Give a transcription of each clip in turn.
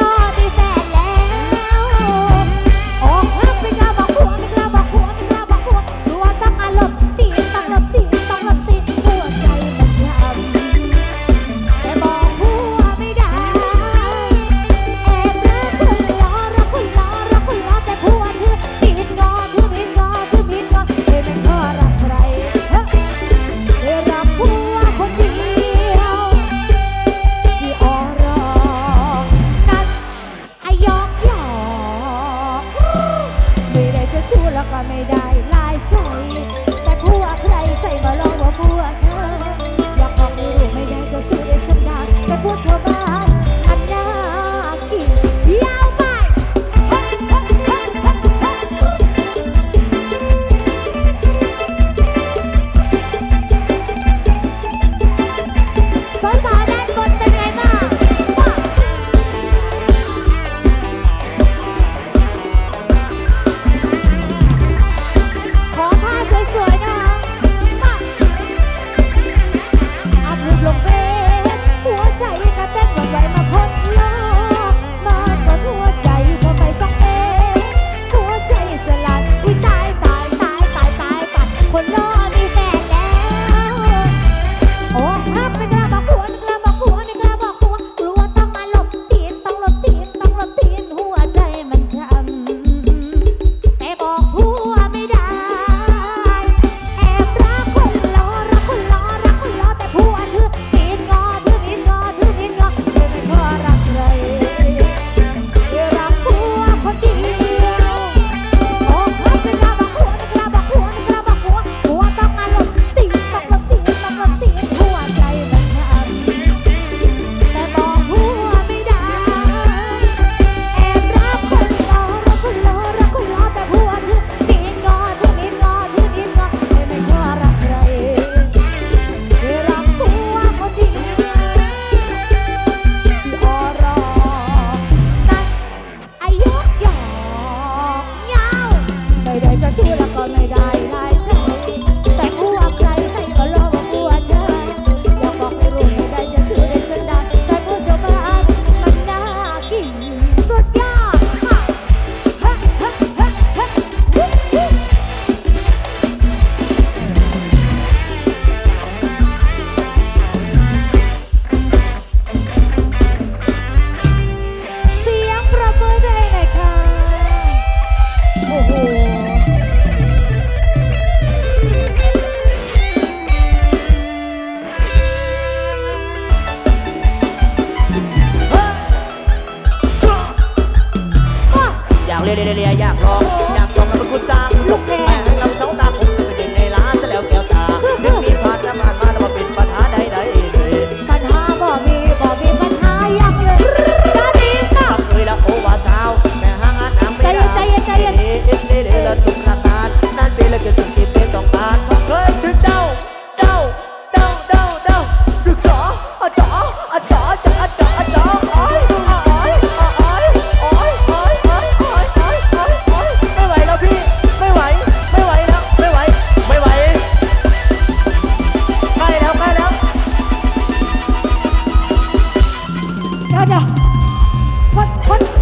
not if ชู้แล้วก็ไม่ได้ลายใจ เดี๋ยวเดี๋ยากลองอยากลองแล้วมันกูสร้างสุข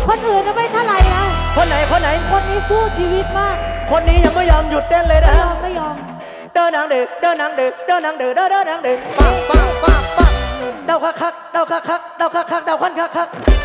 คนอื่นน่ะไม่เท่าไหร่นะ คนไหนคนไหน คนนี้สู้ชีวิตมาก คนนี้ยังไม่ยอมหยุดเต้นเลยนะไม่ยฮะอมไม่ยอม เดินนางเดือเดินนางเดือเดินนางเดือเดินเดินนางเดือปังปังปังปังเดาคักคักเดาคักคักเดาคักคักเดาควันคักคัก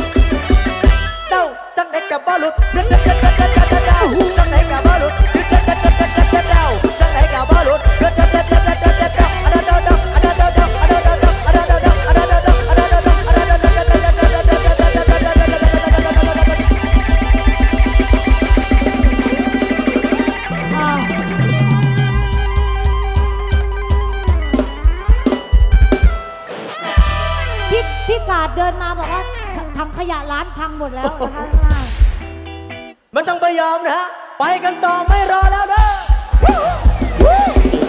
ังหมดแล้วนะคะมันต้องไปยอมนะฮะ ไปกันต่อไม่รอแล้วเด้อ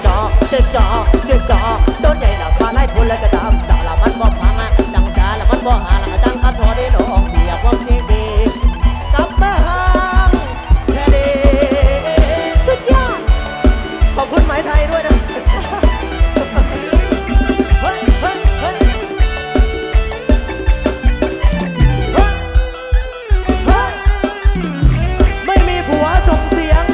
จอเด็กจอเด็กจอโดนใหญ่หลับมาไล่พูนแล้วก็ดามสารมันบ่พังอะจังสารมันบ่หาหลังจังกับทอได้น้